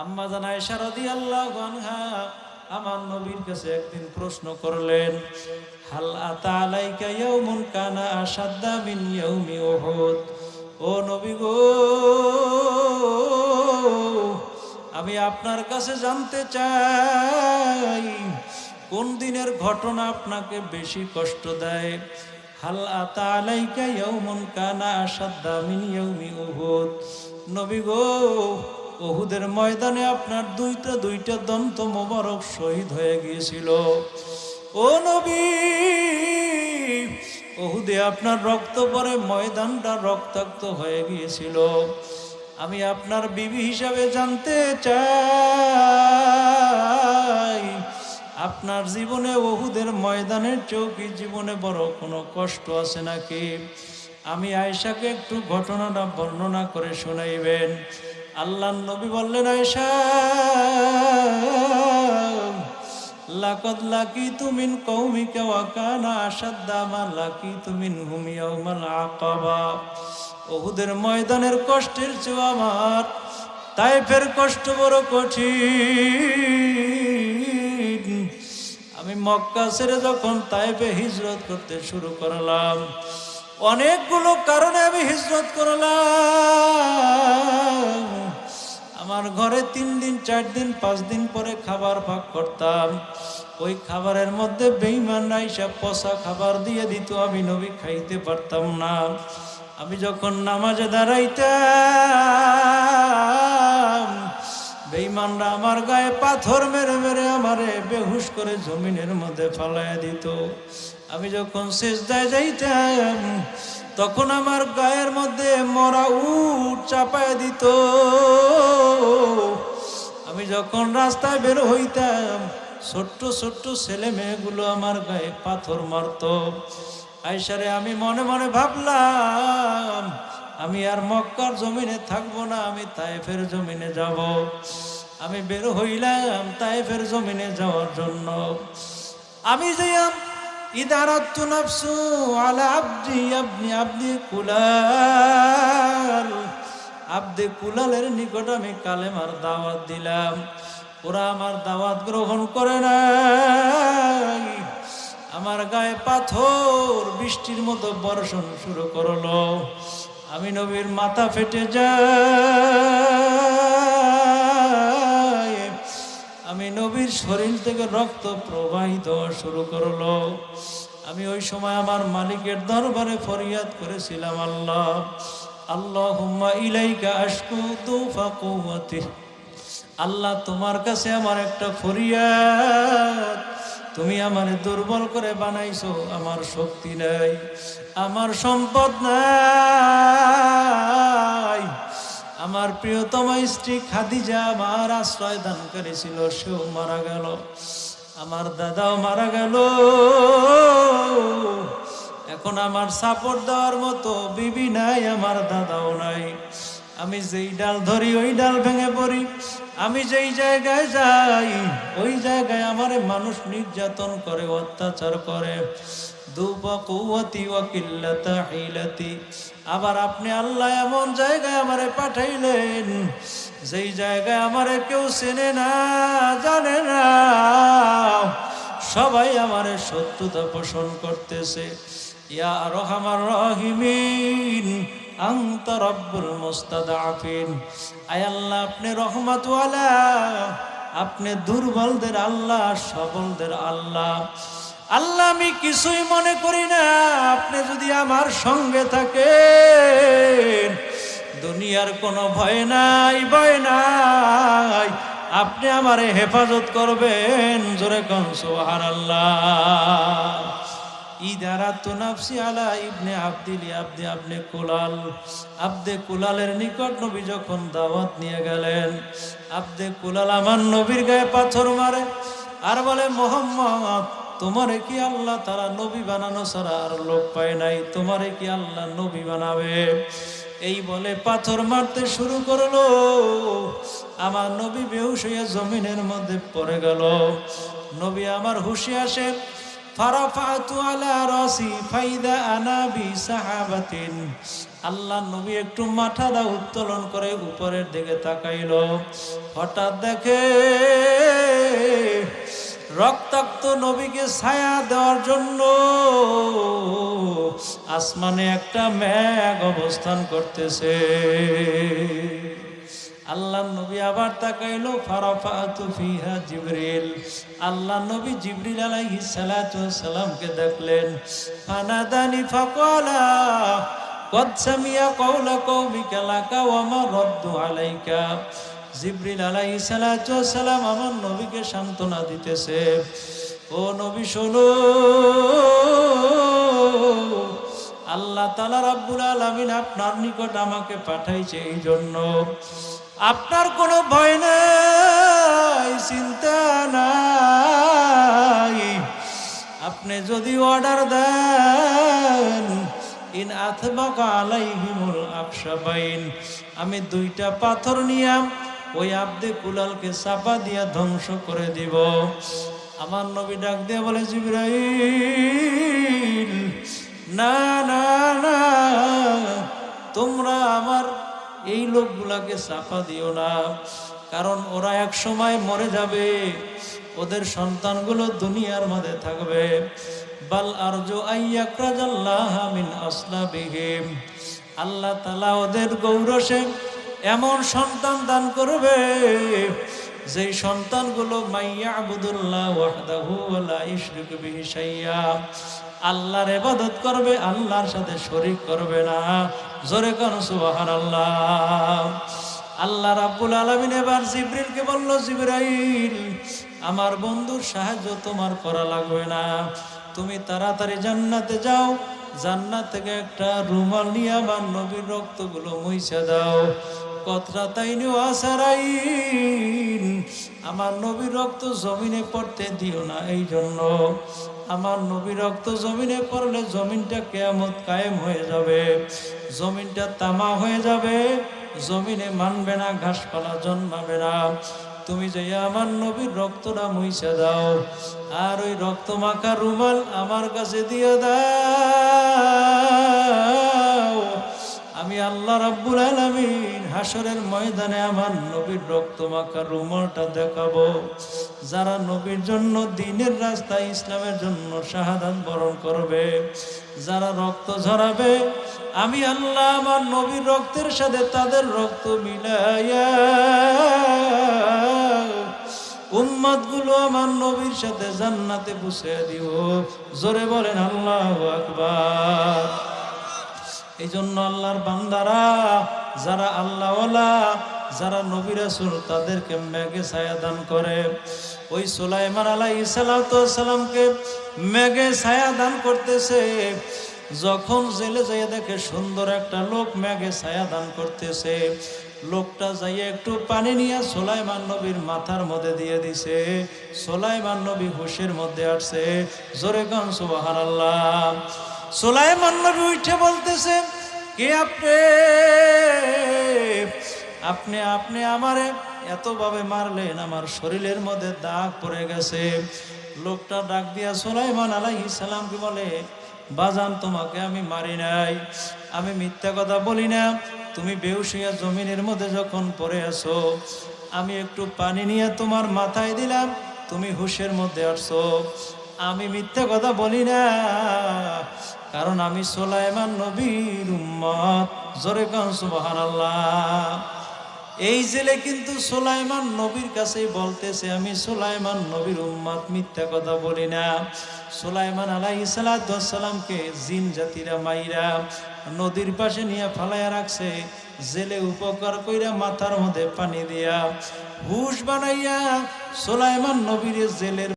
আম্মা জানায় সারদি আল্লাহ আমার নবীর কাছে একদিন প্রশ্ন করলেন, হাল আলাইকা কানা ও নবী গো, আমি আপনার কাছে জানতে চাই, কোন দিনের ঘটনা আপনাকে বেশি কষ্ট দেয়? হাল আতা ইয়াউমুন কানা আসাদ্দা মিন নবী গো ওহুদের ময়দানে আপনার দুইটা দুইটা দন্ত মোবারক শহীদ হয়ে গিয়েছিল। ও নবী, ওহুদে আপনার রক্ত পরে ময়দানটা রক্তাক্ত হয়ে গিয়েছিল। আমি আপনার বিবি হিসাবে জানতে চাই, আপনার জীবনে ওহুদের ময়দানের চৌকি জীবনে বড় কোনো কষ্ট আছে নাকি? আমি আয়সাকে একটু ঘটনাটা বর্ণনা করে শোনাইবেন। আল্লাহ নবী বললেন আয়সা লাকদ লাকি তুমিন কৌমিকা ওয়াকানা আসাদ্দামা লাকি তুমিন হুমিয়াউমাল আকাবা। ওহুদের ময়দানের কষ্টের চেয়ে আমার তাইফের কষ্ট বড় কঠিন। আমি মক্কা ছেড়ে যখন তাইফে হিজরত করতে শুরু করলাম, অনেকগুলো কারণে আমি হিজরত করলাম। চার দিন, পাঁচ দিন পরে খাবার ভাগ করতাম। ওই খাবারের মধ্যে বেইমান রাইসা পচা খাবার দিয়ে দিত, আমি নবী খাইতে পারতাম না। আমি যখন নামাজে দাঁড়াইতাম বেইমানরা আমার গায়ে পাথর মেরে মেরে আমারে বেহুশ করে জমিনের মধ্যে ফালাইয়া দিত। আমি যখন শেষ দায় যাইতাম, তখন আমার গায়ের মধ্যে মরা উট চাপায় দিত। আমি যখন রাস্তায় বের হইতাম, ছোট্ট ছোট্ট ছেলে মেয়েগুলো আমার গায়ে পাথর মারত। আইসারে আমি মনে মনে ভাবলাম, আমি আর মক্কার জমিনে থাকব না, আমি তাইফের জমিনে যাব। আমি বের হইলাম তাইফের জমিনে যাওয়ার জন্য। আমি যাইয়াম ইদারাত নাফসু আলা আব্দি আবনি আব্দি কুলাল। আব্দে কুলালের নিকট আমি কালেমার দাওয়াত দিলাম। ওরা আমার দাওয়াত গ্রহণ করে নাই। আমার গায়ে পাথর, বৃষ্টির মতো বর্ষণ শুরু করল। আমি নবীর মাথা ফেটে যাই আমি নবীর শরীর থেকে রক্ত প্রবাহিত শুরু করল। আমি ওই সময় আমার মালিকের দরবারে ফরিয়াদ করেছিলাম আল্লাহ। আল্লাহ ইলাইকা আশকু তুফা কুওয়াতি। আল্লাহ তোমার কাছে আমার একটা ফরিয়াদ। তুমি আমার দুর্বল করে বানাইছো, আমার শক্তি নাই, আমার সম্পদ নাই। আমার প্রিয়তম স্ত্রী খাদিজা আমার আশ্রয় দানকারী ছিল সেও মারা গেল। আমার দাদাও মারা গেল। এখন আমার সাপোর্ট দেওয়ার মতো বিবি নাই, আমার দাদাও নাই। আমি যেই ডাল ধরি, ওই ডাল ভেঙে পড়ি। আমি যেই জায়গায় যাই, ওই জায়গায় আমার মানুষ নির্যাতন করে, অত্যাচার করে। আবার আপনি আল্লাহ এমন জায়গায় আমারে পাঠাইলেন, যেই জায়গায় আমারে কেউ চেনে না, জানে না। সবাই আমারে শত্রুতা পোষণ করতেছে। ইয়া রহিমিন আল্লাহ, আপনি রহমতওয়ালা, আপনি দুর্বলদের আল্লাহ, সবলদের আল্লাহ। আল্লাহ, আমি কিছুই মনে করি না, আপনি যদি আমার সঙ্গে থাকেন, দুনিয়ার কোনো ভয় নাই ভয় নাই। আপনি আমারে হেফাজত করবেন, জোরে কন সোহার আল্লাহ আলা কুলাল। আব্দে কুলালের নিকট নবী যখন নিয়ে গেলেন, আব্দে কুলাল আমার নবীর গায়ে পাথর মারে আর বলে তোমারে কি আল্লাহ তারা নবী বানানো ছাড়া আর লোক পায় নাই? তোমারে কি আল্লাহ নবী বানাবে? এই বলে পাথর মারতে শুরু করল। আমার নবী বেহুশ হইয়া জমিনের মধ্যে পড়ে গেল। নবী আমার হুশে আসে ফারাফাতু আলা রাসি ফাইদা আনা বি সাহাবাতিন। আল্লাহ নবী একটু মাথাটা উত্তোলন করে উপরের দিকে তাকাইল। হঠাৎ দেখে রক্তাক্ত নবীকে ছায়া দেওয়ার জন্য আসমানে একটা ম্যাগ অবস্থান করতেছে। আল্লাহ নবী আবার তাকাইলো ফারাফাতু ফিহা জিবরিল আল্লাহ নবী জিবরিল আলাইহিস সালাতু সালামকে দেখলেন ফানাদানি ফাকালা قد سمع قول قومك لك وما رد عليك জিব্রিল আলাইহিস সালাতু সালাম আমার নবীকে সান্ত্বনা দিতেছে ও নবী শোনো আল্লাহ তালা রাব্বুল আলামিন আপনার নিকট আমাকে পাঠাইছে এই জন্য আপনার কোনো ভয় নাই, চিন্তা নাই। আপনি যদি অর্ডার দেন, ইন আথবাকা আলাইহিমুল আকসাবাইন। আমি দুইটা পাথর নিয়াম ওই আব্দে কুলালকে চাপা দিয়া ধ্বংস করে দিব। আমার নবী ডাক দিয়ে বলে, জিব্রাইল, না না না, তোমরা আমার এই লোকগুলাকে চাপা দিও না। কারণ ওরা এক সময় মরে যাবে। ওদের সন্তানগুলো দুনিয়ার মধ্যে থাকবে। বাল আরজু আইয়াক্রাজাল্লাহ মিন আসলাবিহিম। আল্লাহ তালা ওদের গৌরসে এমন সন্তান দান করবে, যেই সন্তানগুলো মাইয়া আবুদুল্লাহ ওয়াহদাহু ওয়ালা আল্লাহর ইবাদত করবে, আল্লাহর সাথে শরীক করবে না। জোরে কোন সুবহানাল্লাহ। আল্লাহ রাব্বুল আলামিন এবার জিবরিলকে বলল, জিবরাইল, আমার বন্ধুর সাহায্য তোমার করা লাগবে না। তুমি তাড়াতাড়ি জান্নাতে যাও, জান্নাত থেকে একটা রুমাল নিয়ে আমার নবীর রক্তগুলো মুইছে দাও। তাইনি আসারাইন আমার নবীর রক্ত জমিনে পড়তে দিও না এই জন্য আমার নবীর রক্ত জমিনে পড়লে জমিনটা কেয়ামত কায়েম হয়ে যাবে। জমিনটা তামা হয়ে যাবে। জমিনে মানবে না, ঘাসপালা জন্মাবে না। তুমি যে আমার নবীর রক্তটা মুইছে দাও, আর ওই রক্ত মাখা রুমাল আমার কাছে দিয়ে দাও। আমি আল্লাহ রাব্বুল আলামিন হাসরের ময়দানে আমার নবীর রক্ত মাখা রুমালটা দেখাবো। যারা নবীর জন্য দিনের রাস্তায় ইসলামের জন্য শাহাদাত বরণ করবে, যারা রক্ত ঝরাবে, আমি আল্লাহ আমার নবীর রক্তের সাথে তাদের রক্ত মিলাইয়া উম্মতগুলো আমার নবীর সাথে জান্নাতে পুষে দিব। জোরে বলেন আল্লাহ আকবার। এই জন্য আল্লাহর বান্দারা, যারা আল্লাহওয়ালা, যারা নবী রাসূল, তাদেরকে মেঘে ছায়া দান করে। ওই সুলাইমান আলাই সালামকে মেঘে ছায়া দান করতেছে। যখন জেলে যাইয়া দেখে সুন্দর একটা লোক মেঘে ছায়া দান করতেছে। লোকটা যাইয়া একটু পানি নিয়ে সোলাইমান নবীর মাথার মধ্যে দিয়ে দিছে। সোলাইমান নবী হুশের মধ্যে আসছে, জোরে গান আল্লাহ সোলাইমান নবী উঠে বলতেছে কে আপনি? আপনি আপনি আমারে এতভাবে মারলেন, আমার শরীরের মধ্যে দাগ পড়ে গেছে। লোকটা ডাক দিয়া সোলাইমান আলাইহিস সালামকে বলে, বাজান, তোমাকে আমি মারি নাই। আমি মিথ্যা কথা বলি না। তুমি বেউসিয়া জমিনের মধ্যে যখন পড়ে আসো আমি একটু পানি নিয়ে তোমার মাথায় দিলাম, তুমি হুশের মধ্যে আসছো। আমি মিথ্যা কথা বলি না। কারণ আমি সোলাইমান নবীর উম্মত। জোরে কান, সুবহানাল্লাহ। এই জেলে কিন্তু সোলাইমান নবীর কাছে বলতেছে, আমি সোলাইমান নবীর উম্মাদ মিথ্যা কথা বলি না। সোলাইমান আলাই সালামকে জিন জাতিরা মাইরা নদীর পাশে নিয়ে ফালাইয়া রাখছে, জেলে উপকার কইরা মাথার মধ্যে পানি দিয়া হুশ বানাইয়া সোলাইমান নবীর জেলের